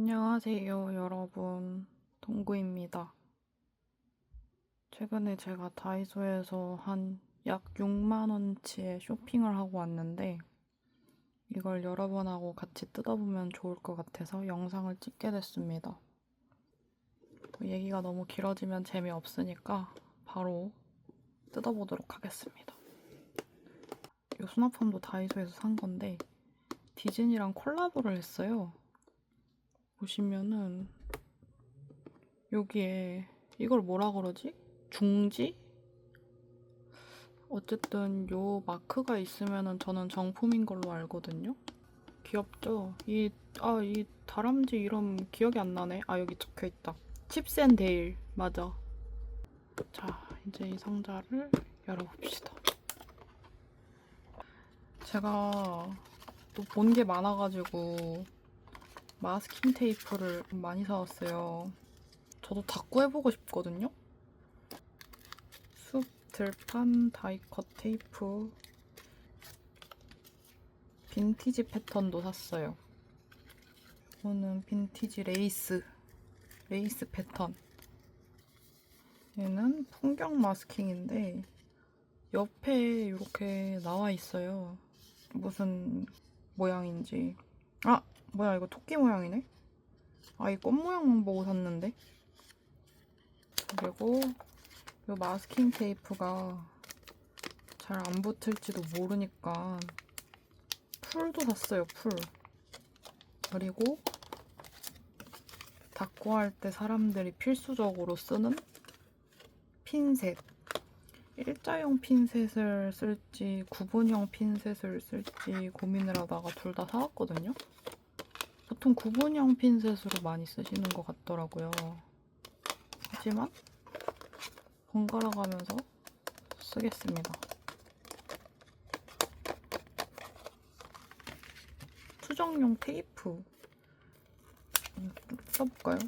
안녕하세요, 여러분. 동구입니다. 최근에 제가 다이소에서 한 약 6만원치의 쇼핑을 하고 왔는데, 이걸 여러분하고 같이 뜯어보면 좋을 것 같아서 영상을 찍게 됐습니다. 또 얘기가 너무 길어지면 재미없으니까 바로 뜯어보도록 하겠습니다. 이 수납함도 다이소에서 산 건데, 디즈니랑 콜라보를 했어요. 보시면은 여기에 이걸 뭐라 그러지? 중지? 어쨌든 요 마크가 있으면은 저는 정품인 걸로 알거든요. 귀엽죠? 이, 아, 이 다람쥐 이름 기억이 안 나네. 아, 여기 적혀 있다. 칩센데일. 맞아. 자, 이제 이 상자를 열어봅시다. 제가 또 본 게 많아가지고 마스킹 테이프를 많이 사왔어요. 저도 닦고 해보고 싶거든요. 숲 들판 다이컷 테이프 빈티지 패턴도 샀어요. 이거는 빈티지 레이스 레이스 패턴 얘는 풍경 마스킹인데 옆에 이렇게 나와 있어요. 무슨 모양인지 아 뭐야 이거 토끼 모양이네? 아 이 꽃 모양만 보고 샀는데? 그리고 이 마스킹 테이프가 잘 안 붙을지도 모르니까 풀도 샀어요 풀. 그리고 닦고 할 때 사람들이 필수적으로 쓰는 핀셋. 일자형 핀셋을 쓸지 구분형 핀셋을 쓸지 고민을 하다가 둘 다 사왔거든요 보통 구분형 핀셋으로 많이 쓰시는 것 같더라고요. 하지만 번갈아 가면서 쓰겠습니다. 수정용 테이프 음, 써볼까요?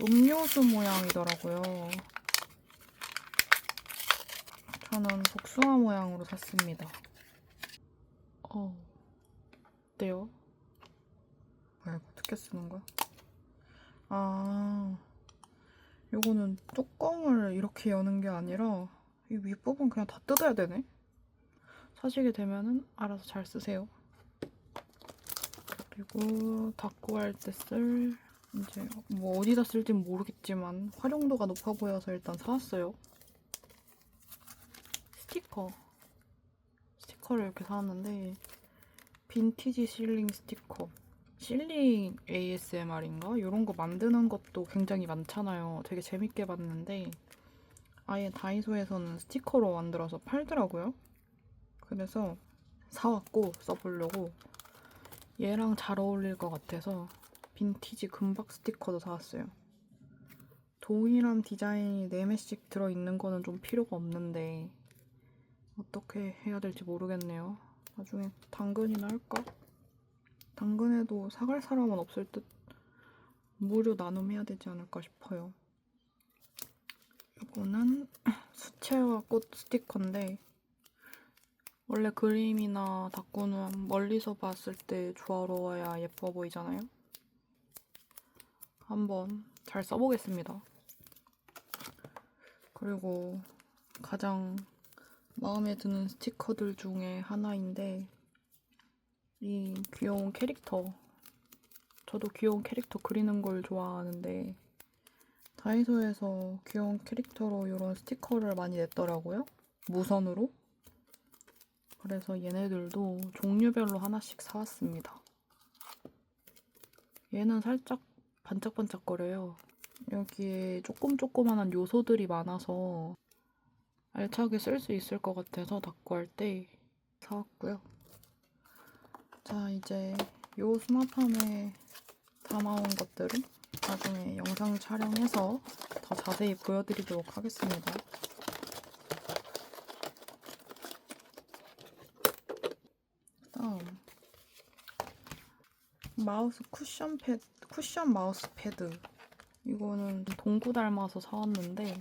음료수 모양이더라고요. 저는 복숭아 모양으로 샀습니다. 어, 어때요? 어떻게 쓰는 거야? 아 요거는 뚜껑을 이렇게 여는 게 아니라 이 윗부분 그냥 다 뜯어야 되네? 사시게 되면은 알아서 잘 쓰세요. 그리고 닦고 할 때 쓸 이제 뭐 어디다 쓸진 모르겠지만 활용도가 높아 보여서 일단 사왔어요. 스티커. 스티커를 이렇게 사왔는데 빈티지 실링 스티커 실링 ASMR인가? 이런 거 만드는 것도 굉장히 많잖아요. 되게 재밌게 봤는데 아예 다이소에서는 스티커로 만들어서 팔더라고요. 그래서 사왔고 써보려고 얘랑 잘 어울릴 것 같아서 빈티지 금박 스티커도 사왔어요. 동일한 디자인이 4매씩 들어있는 거는 좀 필요가 없는데 어떻게 해야 될지 모르겠네요. 나중에 당근이나 할까? 당근에도 사갈 사람은 없을 듯 무료 나눔해야 되지 않을까 싶어요. 이거는 수채화 꽃 스티커인데 원래 그림이나 닭구는 멀리서 봤을 때 조화로워야 예뻐 보이잖아요. 한번 잘 써보겠습니다. 그리고 가장 마음에 드는 스티커들 중에 하나인데 이 귀여운 캐릭터. 저도 귀여운 캐릭터 그리는 걸 좋아하는데 다이소에서 귀여운 캐릭터로 이런 스티커를 많이 냈더라고요. 무선으로. 그래서 얘네들도 종류별로 하나씩 사왔습니다. 얘는 살짝 반짝반짝거려요. 여기에 조금 조그만한 요소들이 많아서 알차게 쓸 수 있을 것 같아서 닦고 할 때 사왔고요. 자, 이제 요 수납함에 담아온 것들은 나중에 영상 촬영해서 더 자세히 보여드리도록 하겠습니다. 다음 마우스 쿠션 패드, 쿠션 마우스 패드 이거는 동구 닮아서 사왔는데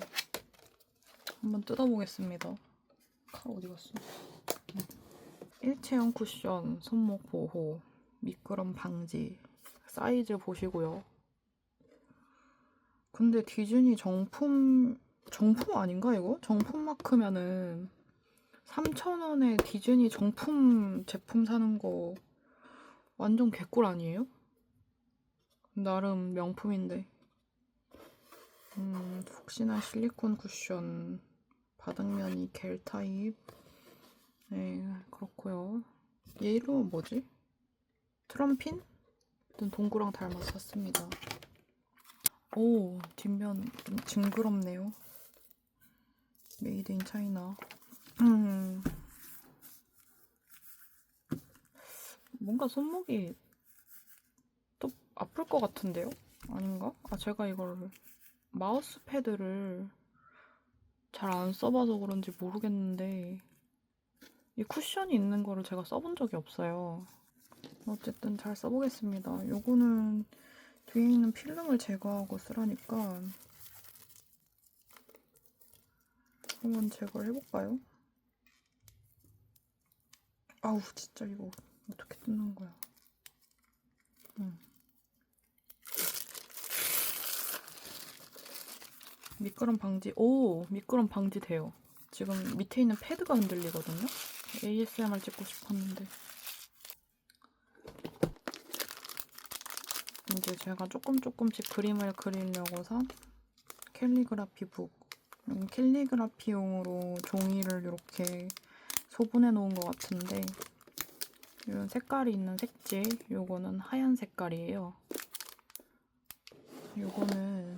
한번 뜯어보겠습니다. 칼 어디 갔어? 일체형 쿠션, 손목 보호, 미끄럼 방지, 사이즈 보시고요. 근데 디즈니 정품 정품 아닌가 이거? 정품 마크면은 3,000원에 디즈니 정품 제품 사는 거 완전 개꿀 아니에요? 나름 명품인데. 음, 혹시나 실리콘 쿠션 바닥면이 겔 타입. 네, 그렇고요. 얘 이름은 뭐지? 트럼핀? 하여튼 동구랑 닮아서 샀습니다. 오, 뒷면 좀 징그럽네요. 메이드 인 차이나. 음. 뭔가 손목이 또 아플 것 같은데요? 아닌가? 아, 제가 이걸 마우스 패드를 잘 안 써봐서 그런지 모르겠는데 이 쿠션이 있는 거를 제가 써본 적이 없어요. 어쨌든 잘 써보겠습니다. 요거는 뒤에 있는 필름을 제거하고 쓰라니까 한번 제거를 해볼까요? 아우 진짜 이거 어떻게 뜯는 거야? 응. 미끄럼 방지 오 미끄럼 방지 돼요. 지금 밑에 있는 패드가 흔들리거든요. ASMR 찍고 싶었는데. 이제 제가 조금 조금씩 그림을 그리려고 산 캘리그라피 북 음, 캘리그라피용으로 종이를 이렇게 소분해 놓은 것 같은데 이런 색깔이 있는 색지 요거는 하얀 색깔이에요. 요거는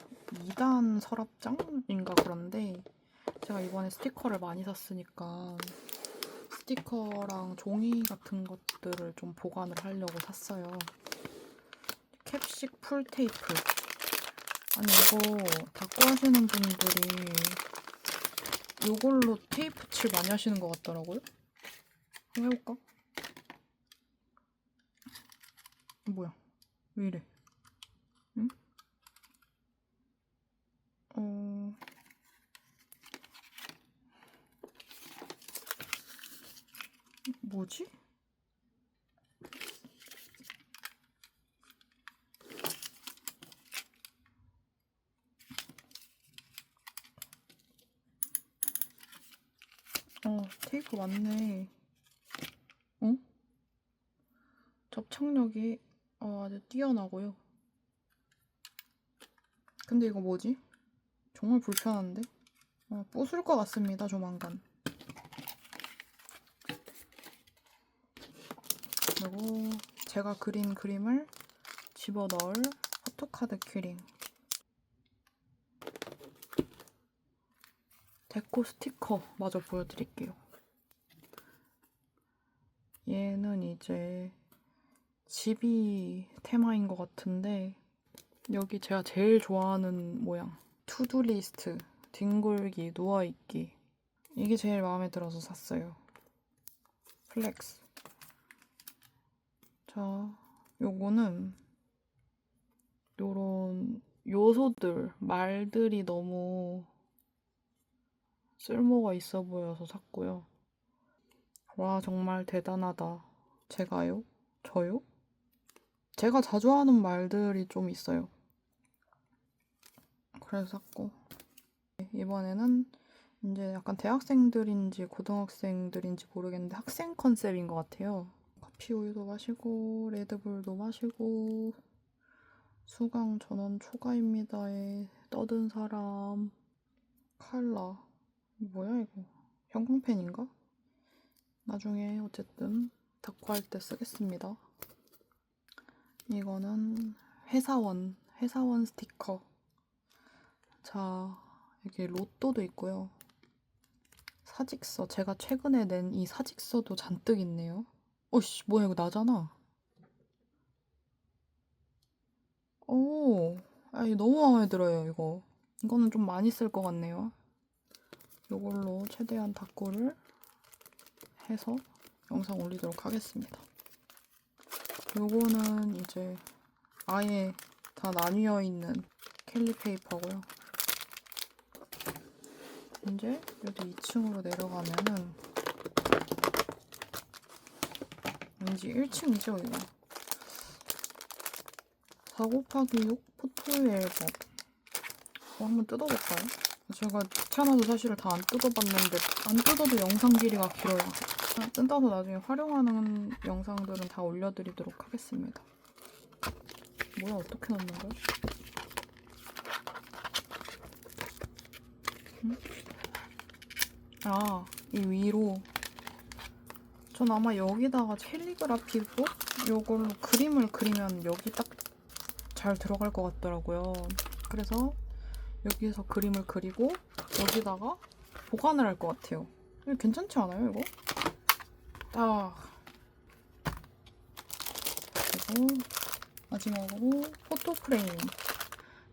2단 서랍장인가 그런데 제가 이번에 스티커를 많이 샀으니까 스티커랑 종이 같은 것들을 좀 보관을 하려고 샀어요 캡식 풀 테이프 아니 이거 닦고 하시는 분들이 이걸로 테이프 칠 많이 하시는 것 같더라고요. 한번 해볼까? 뭐야? 왜 이래? 응? 어... 뭐지? 어, 테이프 맞네. 어? 접착력이 어, 아주 뛰어나고요. 근데 이거 뭐지? 정말 불편한데? 어, 부술 것 같습니다, 조만간. 그리고 제가 그린 그림을 집어넣을 포토카드 큐링. 데코 스티커 마저 보여드릴게요. 얘는 이제 집이 테마인 것 같은데 여기 제가 제일 좋아하는 모양 투두 리스트 뒹굴기 누워있기 이게 제일 마음에 들어서 샀어요. 플렉스 자 요거는 요런 요소들 말들이 너무 쓸모가 있어 보여서 샀고요. 와, 정말 대단하다. 제가요? 저요? 제가 자주 하는 말들이 좀 있어요. 그래서 샀고. 이번에는 이제 약간 대학생들인지 고등학생들인지 모르겠는데 학생 컨셉인 것 같아요. 커피 우유도 마시고, 레드불도 마시고, 수강 전원 초과입니다에 떠든 사람, 칼라. 뭐야 이거? 형광펜인가? 나중에 어쨌든 닦고 할때 쓰겠습니다. 이거는 회사원 회사원 스티커. 자 여기 로또도 있고요. 사직서. 제가 최근에 낸 이 사직서도 잔뜩 있네요 어씨 뭐야 이거 나잖아 오 아, 이 너무 마음에 들어요 이거 이거는 좀 많이 쓸 것 같네요 이걸로 최대한 닦고를 해서 영상 올리도록 하겠습니다. 요거는 이제 아예 다 나뉘어 있는 캘리 페이퍼고요. 이제 여기 2층으로 내려가면은 왠지 1층이죠 이거. 4 곱하기 6 포토의 앨범. 어, 한번 뜯어볼까요? 제가 귀찮아서 사실 다 안 뜯어봤는데 안 뜯어도 영상 길이가 길어요. 뜯어서 나중에 활용하는 영상들은 다 올려드리도록 하겠습니다. 뭐야 어떻게 넣는 거야? 응? 아, 이 위로 전 아마 여기다가 캘리그라피북 요걸로 그림을 그리면 여기 딱 잘 들어갈 것 같더라고요. 그래서 여기에서 그림을 그리고 여기다가 보관을 할 것 같아요. 괜찮지 않아요, 이거? 딱. 그리고 마지막으로 포토 프레임.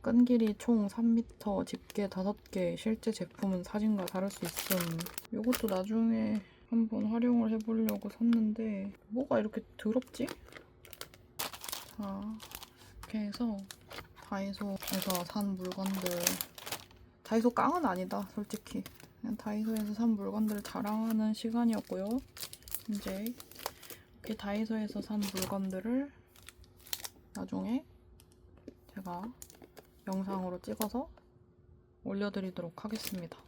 끈 길이 총 3m, 집게 5개, 실제 제품은 사진과 다를 수 있음. 이것도 나중에 한번 활용을 해보려고 샀는데 뭐가 이렇게 더럽지? 자, 이렇게 해서 다이소에서 산 물건들. 다이소 깡은 아니다 솔직히. 그냥 다이소에서 산 물건들을 자랑하는 시간이었고요. 이제 이렇게 다이소에서 산 물건들을 나중에 제가 영상으로 찍어서 올려드리도록 하겠습니다